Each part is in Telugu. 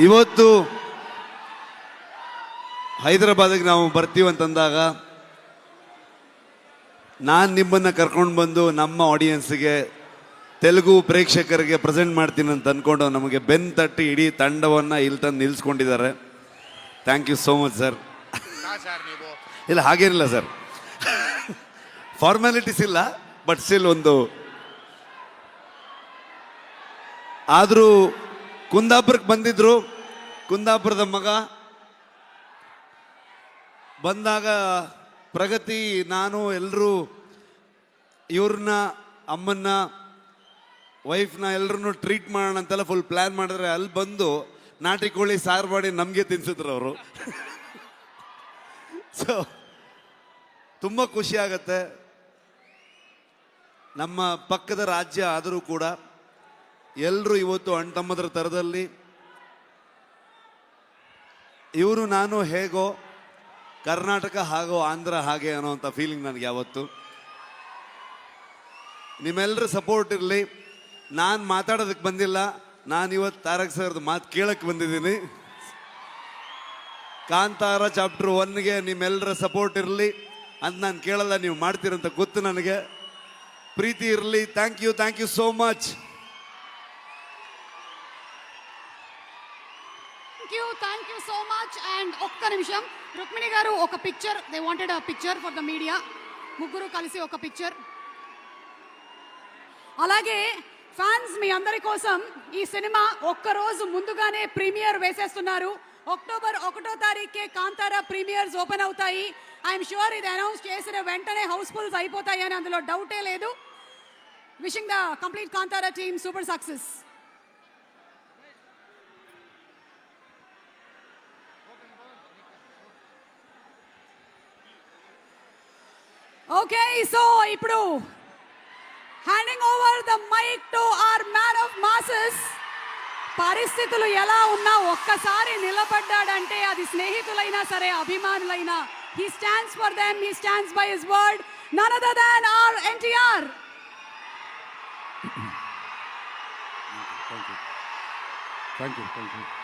ಇವತ್ತು ಹೈದರಾಬಾದಿಗೆ ನಾವು ಬರ್ತೀವಿ ಅಂತಂದಾಗ ನಾನು ನಿಮ್ಮನ್ನು ಕರ್ಕೊಂಡು ಬಂದು ನಮ್ಮ ಆಡಿಯನ್ಸ್ಗೆ ತೆಲುಗು ಪ್ರೇಕ್ಷಕರಿಗೆ ಪ್ರೆಸೆಂಟ್ ಮಾಡ್ತೀನಿ ಅಂತ ಅಂದ್ಕೊಂಡು ನಮಗೆ ಬೆನ್ ತಟ್ಟಿ ಇಡೀ ತಂಡವನ್ನು ಇಲ್ಲಿ ತಂದು ನಿಲ್ಲಿಸ್ಕೊಂಡಿದ್ದಾರೆ thank you so much sir ಇಲ್ಲ ಹಾಗೇನಿಲ್ಲ ಸರ್ ಫಾರ್ಮ್ಯಾಲಿಟೀಸ್ ಇಲ್ಲ ಬಟ್ ಸ್ಟಿಲ್ ಒಂದು ಆದರೂ ಕುಂದಾಪುರಕ್ಕೆ ಬಂದಿದ್ರು. ಕುಂದಾಪುರದ ಮಗ. ಬಂದಾಗ ಪ್ರಗತಿ, ನಾನು ಎಲ್ಲರೂ ಇವ್ರನ್ನ, ಅಮ್ಮನ್ನ, ವೈಫ್ನ ಎಲ್ಲರನ್ನು ಟ್ರೀಟ್ ಮಾಡೋಣ ಅಂತೆಲ್ಲ ಫುಲ್ ಪ್ಲ್ಯಾನ್ ಮಾಡಿದ್ರೆ ಅಲ್ಲಿ ಬಂದು ನಾಟಿ ಕೋಳಿ, ಸಾರು ಮಾಡಿ ನಮಗೆ ತಿನ್ಸಿದ್ರು ಅವರು. ಸೊ ತುಂಬ ಖುಷಿ ಆಗತ್ತೆ. ನಮ್ಮ ಪಕ್ಕದ ರಾಜ್ಯ ಆದರೂ ಕೂಡ ಎಲ್ಲರೂ ಇವತ್ತು ಅಣ್ಣ ತಮ್ಮದ್ರ ಥರದಲ್ಲಿ ಇವರು ನಾನು ಹೇಗೋ ಕರ್ನಾಟಕ ಹಾಗೋ ಆಂಧ್ರ ಹಾಗೆ ಅನ್ನೋವಂಥ ಫೀಲಿಂಗ್ ನನಗೆ ಯಾವತ್ತು. ನಿಮ್ಮೆಲ್ಲರ ಸಪೋರ್ಟ್ ಇರಲಿ. ನಾನು ಮಾತಾಡೋದಕ್ಕೆ ಬಂದಿಲ್ಲ. ನಾನು ಇವತ್ತು ತಾರಕ್ ಸರ್ದು ಮಾತು ಕೇಳಕ್ಕೆ ಬಂದಿದ್ದೀನಿ. ಕಾಂತಾರ ಚಾಪ್ಟರ್ ಒನ್ಗೆ ನಿಮ್ಮೆಲ್ಲರ ಸಪೋರ್ಟ್ ಇರಲಿ. ಅಂತ ನಾನು ಕೇಳಲ್ಲ, ನೀವು ಮಾಡ್ತೀರಂತ ಗೊತ್ತು ನನಗೆ. ಪ್ರೀತಿ ಇರಲಿ. Thank you thank you so much thank you thank you so much and ఒక్క నిమిషం. రుక్మిణి గారు ఒక picture they wanted a picture for the media ముగ్గురు కలిసి ఒక పిక్చర్ అలాగే ఫ్యాన్స్ మీ అందరి కోసం ఈ సినిమా ఒక్క రోజు ముందుగానే ప్రీమియర్ వేసేస్తున్నారు. అక్టోబర్ ఒకటో తారీఖే కాంతారా ప్రీమియర్స్ ఓపెన్ అవుతాయి. ఐఎమ్ షూర్ ఇది అనౌన్స్ చేసిన వెంటనే హౌస్ఫుల్స్ అయిపోతాయి అని అందులో డౌటే లేదు. Wishing the complete Kantara team super success okay so ఇప్పుడు handing over the mic to our man of masses పరిస్థితులు ఎలా ఉన్నా ఒక్కసారి నిలబడ్డాడంటే అది స్నేహితులైనా సరే అభిమానులైనా he stands for them he stands by his word none other than our NTR thank you thank you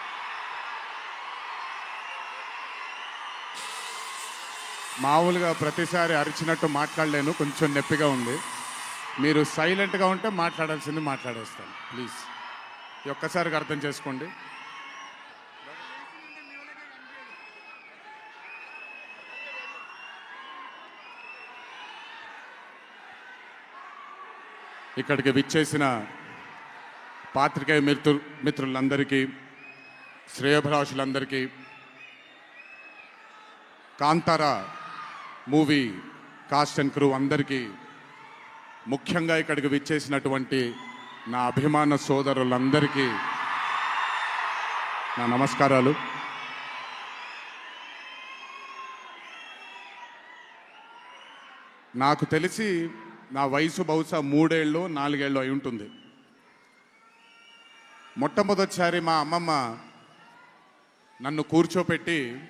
మామూలుగా ప్రతిసారి అరిచినట్టు మాట్లాడలేను కొంచెం నొప్పిగా ఉంది. మీరు సైలెంట్గా ఉంటే మాట్లాడాల్సింది మాట్లాడేస్తాను ప్లీజ్. ఒక్కసారికి అర్థం చేసుకోండి. ఇక్కడికి విచ్చేసిన పాత్రికేయ మిత్రు మిత్రులందరికీ శ్రేయభిలాషులందరికీ Kantara movie cast and crew అందరికీ ముఖ్యంగా ఇక్కడికి విచ్చేసినటువంటి నా అభిమాన సోదరులందరికీ నా నమస్కారాలు. నాకు తెలిసి నా వయసు బహుశా మూడేళ్ళు నాలుగేళ్ళు అయి ఉంటుంది. మొట్టమొదటిసారి మా అమ్మమ్మ నన్ను కూర్చోపెట్టి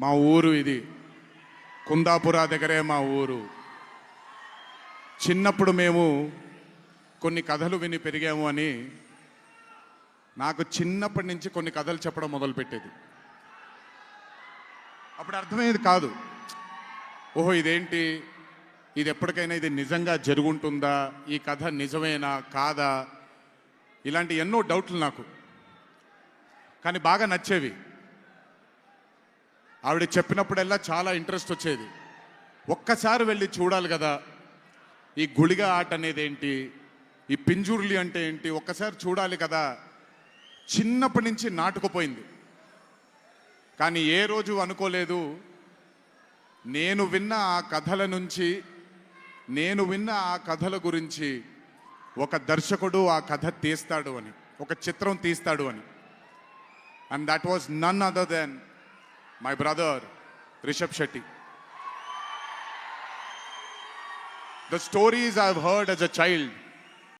మా ఊరు ఇది. కుందాపుర దగ్గరే మా ఊరు. చిన్నప్పుడు మేము కొన్ని కథలు విని పెరిగాము అని నాకు చిన్నప్పటి నుంచి కొన్ని కథలు చెప్పడం మొదలుపెట్టేది. అప్పుడు అర్థమయ్యేది కాదు. ఓహో ఇదేంటి? ఇది ఎప్పటికైనా ఇది నిజంగా జరుగుంటుందా? ఈ కథ నిజమేనా? కాదా? ఇలాంటి ఎన్నో డౌట్లు నాకు. కానీ బాగా నచ్చేవి. ఆవిడ చెప్పినప్పుడల్లా చాలా ఇంట్రెస్ట్ వచ్చేది. ఒక్కసారి వెళ్ళి చూడాలి కదా ఈ గుళిగ ఆట అనేది ఏంటి ఈ పింజుర్లి అంటే ఏంటి ఒక్కసారి చూడాలి కదా చిన్నప్పటి నుంచి నాటుకుపోయింది. కానీ ఏ రోజు అనుకోలేదు నేను విన్న ఆ కథల నుంచి నేను విన్న ఆ కథల గురించి ఒక దర్శకుడు ఆ కథ తీస్తాడు అని ఒక చిత్రం తీస్తాడు అని. And that was none other than my brother Rishabh Shetty. The stories I've heard as a child